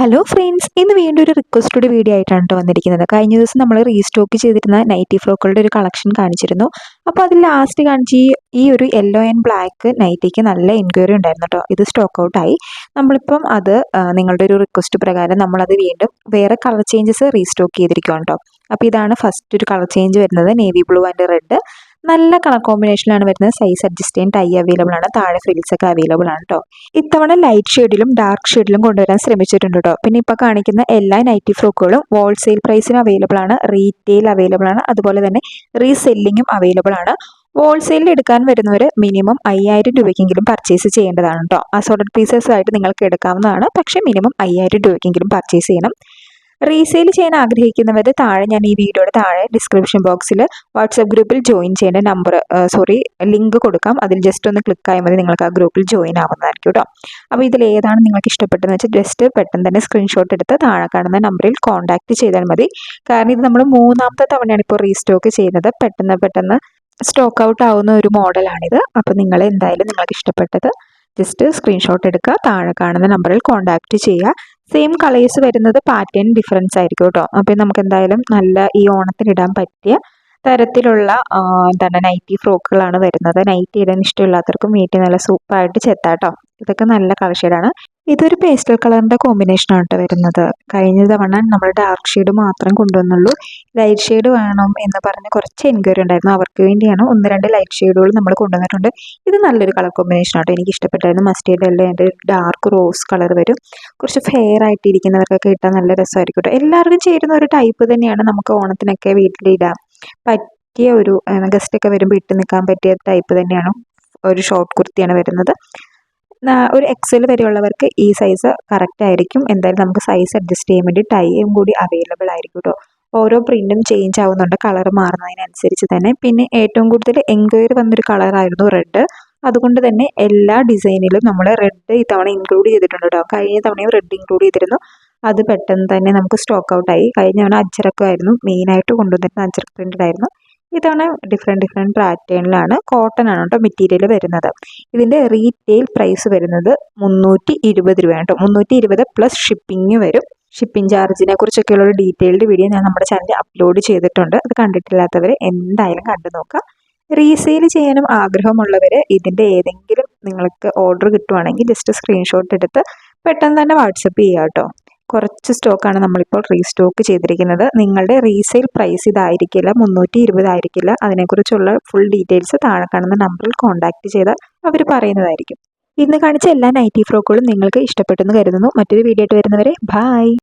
Hello friends ഇന്ന് വീണ്ടും ഒരു റിക്വസ്റ്റഡ് വീഡിയോ ആയിട്ടാണ് കേട്ടോ വന്നിരിക്കുന്നത്. കഴിഞ്ഞ ദിവസം നമ്മൾ റീസ്റ്റോക്ക് ചെയ്തിരുന്ന നൈറ്റി ഫ്രോക്കുകളുടെ ഒരു കളക്ഷൻ കാണിച്ചിരുന്നു. അപ്പോൾ അതിൽ ലാസ്റ്റ് കാണിച്ച് ഈ ഒരു യെല്ലോ ആൻഡ് ബ്ലാക്ക് നൈറ്റിക്ക് നല്ല എൻക്വയറി ഉണ്ടായിരുന്നു കേട്ടോ ഇത് സ്റ്റോക്ക് ഔട്ടായി നമ്മളിപ്പം അത് നിങ്ങളുടെ ഒരു റിക്വസ്റ്റ് പ്രകാരം നമ്മളത് വീണ്ടും വേറെ കളർ ചേഞ്ചസ് റീസ്റ്റോക്ക് ചെയ്തിരിക്കുകയാണ് കേട്ടോ അപ്പോൾ ഇതാണ് ഫസ്റ്റ് ഒരു കളർ ചേഞ്ച് വരുന്നത്. നേവി ബ്ലൂ ആൻഡ് റെഡ് നല്ല കളർ കോമ്പിനേഷനിലാണ് വരുന്നത്. സൈസ് അഡ്ജസ്റ്റ് ചെയ്യാൻ ടൈ അവൈലബിൾ ആണ്. താഴെ ഫ്രിൽസ് ഒക്കെ അവൈലബിൾ ആണ് കേട്ടോ ഇത്തവണ ലൈറ്റ് ഷെയ്ഡിലും ഡാർക്ക് ഷെയ്ഡിലും കൊണ്ടുവരാൻ ശ്രമിച്ചിട്ടുണ്ട് കേട്ടോ പിന്നെ ഇപ്പോൾ കാണിക്കുന്ന എല്ലാ നൈറ്റി ഫ്രോക്കുകളും ഹോൾസെയിൽ പ്രൈസിന് അവൈലബിൾ ആണ്. റീറ്റെയിൽ അവൈലബിൾ ആണ്. അതുപോലെ തന്നെ റീസെല്ലിങ്ങും അവൈലബിൾ ആണ്. ഹോൾസെയിലിൽ എടുക്കാൻ വരുന്നവർ മിനിമം അയ്യായിരം രൂപയ്ക്കെങ്കിലും പർച്ചേസ് ചെയ്യേണ്ടതാണ് കേട്ടോ അസോർട്ടഡ് പീസസ് ആയിട്ട് നിങ്ങൾക്ക് എടുക്കാവുന്നതാണ്. പക്ഷേ മിനിമം അയ്യായിരം രൂപയ്ക്കെങ്കിലും പർച്ചേസ് ചെയ്യണം. റീസെയിൽ ചെയ്യാൻ ആഗ്രഹിക്കുന്നവർ താഴെ ഞാൻ ഈ വീഡിയോയുടെ താഴെ ഡിസ്ക്രിപ്ഷൻ ബോക്സിൽ വാട്സപ്പ് ഗ്രൂപ്പിൽ ജോയിൻ ചെയ്യേണ്ട നമ്പർ സോറി ലിങ്ക് കൊടുക്കാം. അതിൽ ജസ്റ്റ് ഒന്ന് ക്ലിക്ക് ആയാൽ മതി നിങ്ങൾക്ക് ആ ഗ്രൂപ്പിൽ ജോയിൻ ആവുന്നതായിരിക്കും കേട്ടോ അപ്പോൾ ഇതിൽ ഏതാണ് നിങ്ങൾക്ക് ഇഷ്ടപ്പെട്ടതെന്ന് വെച്ചാൽ ജസ്റ്റ് പെട്ടെന്ന് തന്നെ സ്ക്രീൻഷോട്ട് എടുത്ത് താഴെ കാണുന്ന നമ്പറിൽ കോൺടാക്റ്റ് ചെയ്താൽ മതി. കാരണം ഇത് നമ്മൾ മൂന്നാമത്തെ തവണയാണ് ഇപ്പോൾ റീസ്റ്റോക്ക് ചെയ്യുന്നത്. പെട്ടെന്ന് പെട്ടെന്ന് സ്റ്റോക്ക് ഔട്ട് ആവുന്ന ഒരു മോഡലാണിത് അപ്പോൾ നിങ്ങൾ എന്തായാലും നിങ്ങൾക്ക് ഇഷ്ടപ്പെട്ടത് ജസ്റ്റ് സ്ക്രീൻഷോട്ട് എടുക്കുക. താഴെ കാണുന്ന നമ്പറിൽ കോൺടാക്റ്റ് ചെയ്യുക. സെയിം കളേഴ്സ് വരുന്നത് പാറ്റേൺ ഡിഫറൻസ് ആയിരിക്കും കേട്ടോ. അപ്പോൾ നമുക്ക് എന്തായാലും നല്ല ഈ ഓണത്തിന് ഇടാൻ പറ്റിയ തരത്തിലുള്ള എന്താണ് നൈറ്റി ഫ്രോക്കുകളാണ് വരുന്നത്. നൈറ്റി ഇടാൻ ഇഷ്ടമില്ലാത്തവർക്കും വീട്ടിൽ നല്ല സൂപ്പറായിട്ട് ചെത്താട്ടോ. ഇതൊക്കെ നല്ല കളർ ഷെയ്ഡാണ്. ഇതൊരു പേസ്റ്റൽ കളറിന്റെ കോമ്പിനേഷനാണ് കേട്ടോ വരുന്നത്. കഴിഞ്ഞ തവണ നമ്മൾ ഡാർക്ക് ഷെയ്ഡ് മാത്രം കൊണ്ടുവന്നുള്ളൂ. ലൈറ്റ് ഷെയ്ഡ് വേണം എന്ന് പറഞ്ഞ് കുറച്ച് എൻക്വയറി ഉണ്ടായിരുന്നു. അവർക്ക് വേണ്ടിയാണ് ഒന്ന് രണ്ട് ലൈറ്റ് ഷെയ്ഡുകൾ നമ്മൾ കൊണ്ടുവന്നിട്ടുണ്ട്. ഇത് നല്ലൊരു കളർ കോമ്പിനേഷൻ ആട്ടോ എനിക്ക് ഇഷ്ടപ്പെട്ടായിരുന്നു. മസ്റ്റേഡ് അല്ലേ എന്റെ ഡാർക്ക് റോസ് കളർ വരും. കുറച്ച് ഫെയർ ആയിട്ട് ഇരിക്കുന്നവർക്കൊക്കെ ഇട്ടാൽ നല്ല രസമായിരിക്കും കേട്ടോ എല്ലാവർക്കും ചേരുന്ന ഒരു ടൈപ്പ് തന്നെയാണ് നമുക്ക് ഓണത്തിനൊക്കെ വീട്ടിലിടാം പറ്റിയ ഒരു ഗസ്റ്റ് ഒക്കെ വരുമ്പോൾ ഇട്ട് നിൽക്കാൻ പറ്റിയ ടൈപ്പ് തന്നെയാണ്. ഒരു ഷോർട്ട് കുർത്തിയാണ് വരുന്നത്. ഒരു എക്സൽ വരെയുള്ളവർക്ക് ഈ സൈസ് കറക്റ്റ് ആയിരിക്കും. എന്തായാലും നമുക്ക് സൈസ് അഡ്ജസ്റ്റ് ചെയ്യാൻ വേണ്ടി ടൈയും കൂടി അവൈലബിൾ ആയിരിക്കും കേട്ടോ ഓരോ പ്രിന്റും ചേഞ്ച് ആവുന്നുണ്ട്. കളർ മാറുന്നതിനനുസരിച്ച് തന്നെ. പിന്നെ ഏറ്റവും കൂടുതൽ എൻക്വയറി വന്നൊരു കളറായിരുന്നു റെഡ് അതുകൊണ്ട് തന്നെ എല്ലാ ഡിസൈനിലും നമ്മൾ റെഡ് ഇത്തവണ ഇൻക്ലൂഡ് ചെയ്തിട്ടുണ്ട് കേട്ടോ കഴിഞ്ഞ തവണയും റെഡ് ഇൻക്ലൂഡ് ചെയ്തിരുന്നു. അത് പെട്ടെന്ന് തന്നെ നമുക്ക് സ്റ്റോക്ക് ഔട്ട് ആയി. കഴിഞ്ഞ തവണ അജ്രക്കമായിരുന്നു മെയിനായിട്ട് കൊണ്ടുവന്നിരുന്ന അജ്രക്ക് പ്രിന്റഡ് ആയിരുന്നു ഇതാണ് ഡിഫറെന്റ് ഡിഫറെന്റ് പാറ്റേണിലാണ് കോട്ടൺ ആണ് കേട്ടോ മെറ്റീരിയൽ വരുന്നത്. ഇതിന്റെ റീറ്റെയിൽ പ്രൈസ് വരുന്നത് മുന്നൂറ്റി ഇരുപത് രൂപയാണ് കേട്ടോ. മുന്നൂറ്റി ഇരുപത് പ്ലസ് ഷിപ്പിംഗ് വരും. ഷിപ്പിംഗ് ചാർജിനെ കുറിച്ചൊക്കെയുള്ള ഒരു ഡീറ്റെയിൽഡ് വീഡിയോ ഞാൻ നമ്മുടെ ചാനലിൽ അപ്ലോഡ് ചെയ്തിട്ടുണ്ട്. അത് കണ്ടിട്ടില്ലാത്തവർ എന്തായാലും കണ്ടു നോക്കുക. റീസെയിൽ ചെയ്യാനും ആഗ്രഹമുള്ളവർ ഇതിന്റെ ഏതെങ്കിലും നിങ്ങൾക്ക് ഓർഡർ കിട്ടുവാണെങ്കിൽ ജസ്റ്റ് സ്ക്രീൻഷോട്ട് എടുത്ത് പെട്ടെന്ന് തന്നെ വാട്സപ്പ് ചെയ്യുക കേട്ടോ. കുറച്ച് സ്റ്റോക്കാണ് നമ്മളിപ്പോൾ റീസ്റ്റോക്ക് ചെയ്തിരിക്കുന്നത്. നിങ്ങളുടെ റീസെയിൽ പ്രൈസ് ഇതായിരിക്കില്ല മുന്നൂറ്റി ഇരുപതായിരിക്കില്ല അതിനെക്കുറിച്ചുള്ള ഫുൾ ഡീറ്റെയിൽസ് താഴെ കാണുന്ന നമ്പറിൽ കോൺടാക്റ്റ് ചെയ്താൽ അവർ പറയുന്നതായിരിക്കും. ഇന്ന് കാണിച്ച എല്ലാ നൈറ്റി ഫ്രോക്കുകളും നിങ്ങൾക്ക് ഇഷ്ടപ്പെട്ടെന്ന് കരുതുന്നു. മറ്റൊരു വീഡിയോ ആയിട്ട് വരുന്നവരെ ബായ്